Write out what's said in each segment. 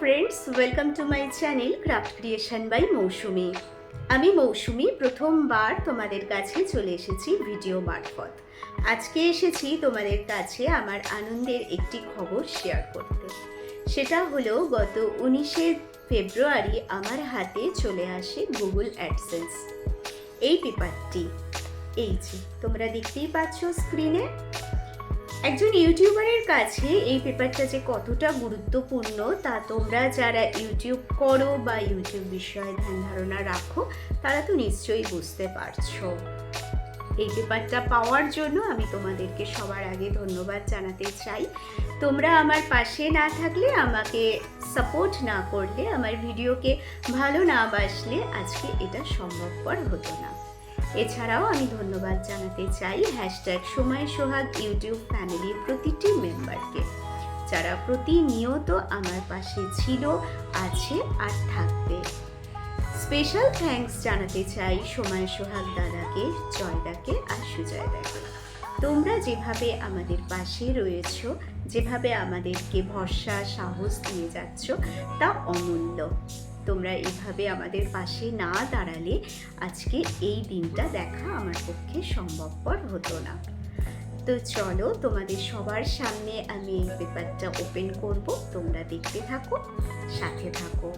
Friends welcome to my channel craft creation by Mousumi আমি মৌসুমি, প্রথমবার তোমাদের কাছে চলে এসেছি ভিডিও মারফত। আজকে এসেছি তোমাদের কাছে আমার আনন্দের একটি খবর শেয়ার করতে। সেটা হলো, গত উনিশে ফেব্রুয়ারি আমার হাতে চলে আসে গুগল অ্যাডসেন্স এই পেপারটি এই যে, তোমরা দেখতেই পাচ্ছ স্ক্রিনে একজন ইউটিউবারের কাছে এই পেপারটা যে কতটা গুরুত্বপূর্ণ, তা তোমরা যারা ইউটিউব করো বা ইউটিউব বিষয়ে ধ্যান ধারণা রাখো, তারা তো নিশ্চয়ই বুঝতে পারছ। এই পেপারটা পাওয়ার জন্য আমি তোমাদেরকে সবার আগে ধন্যবাদ জানাতে চাই। তোমরা আমার পাশে না থাকলে, আমাকে সাপোর্ট না করলে, আমার ভিডিওকে ভালো না বাসলে, আজকে এটা সম্ভবপর হতো না। এছাড়াও আমি ধন্যবাদ জানাতে চাই হ্যাশট্যাগ সময় সোহাগ ইউটিউব ফ্যামিলির প্রতিটি মেম্বারকে, যারা প্রতিনিয়ত আমার পাশে ছিল, আছে আর থাকবে। স্পেশাল থ্যাঙ্কস জানাতে চাই সময় সোহাগ দাদাকে, জয়দাকে আর সুজয়দাকে। তোমরা যেভাবে আমাদের পাশে রয়েছ, যেভাবে আমাদেরকে ভরসা, সাহস দিয়ে যাচ্ছ, তা অমূল্য। তোমরা এভাবে আমাদের পাশে না দাঁড়ালে আজকে এই দিনটা দেখা আমার পক্ষে সম্ভবপর হতো না। তো চলো তোমাদের সবার সামনে আমি এই পেপারটা ওপেন করব। তোমরা দেখতে থাকো, সাথে থাকো।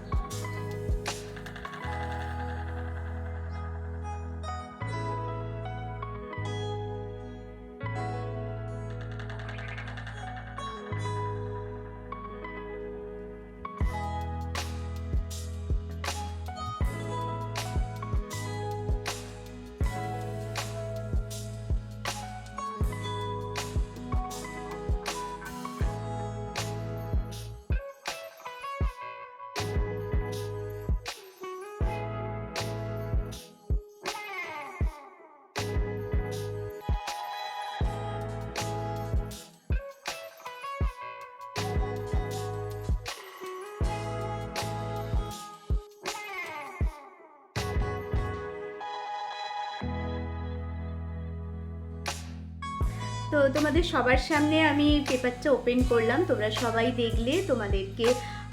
তো তোমাদের সবার সামনে আমি পেপারটা ওপেন করলাম, তোমরা সবাই দেখলে, তোমাদেরকে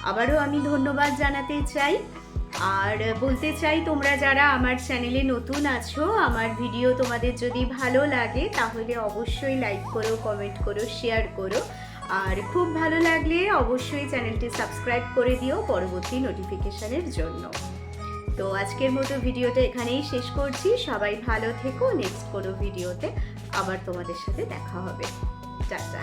আবারও আমি ধন্যবাদ জানাতে চাই। আর বলতে চাই, তোমরা যারা আমার চ্যানেলে নতুন আছো, আমার ভিডিও তোমাদের যদি ভালো লাগে, তাহলে অবশ্যই লাইক করো কমেন্ট করো শেয়ার করো। আর খুব ভালো লাগলে অবশ্যই চ্যানেলটি সাবস্ক্রাইব করে দিও পরবর্তী নোটিফিকেশানের জন্য। তো আজকের মতো ভিডিওটা এখানেই শেষ করছি। সবাই ভালো থেকো নেক্সট কোনো ভিডিওতে আবার তোমাদের সাথে দেখা হবে। টাটা।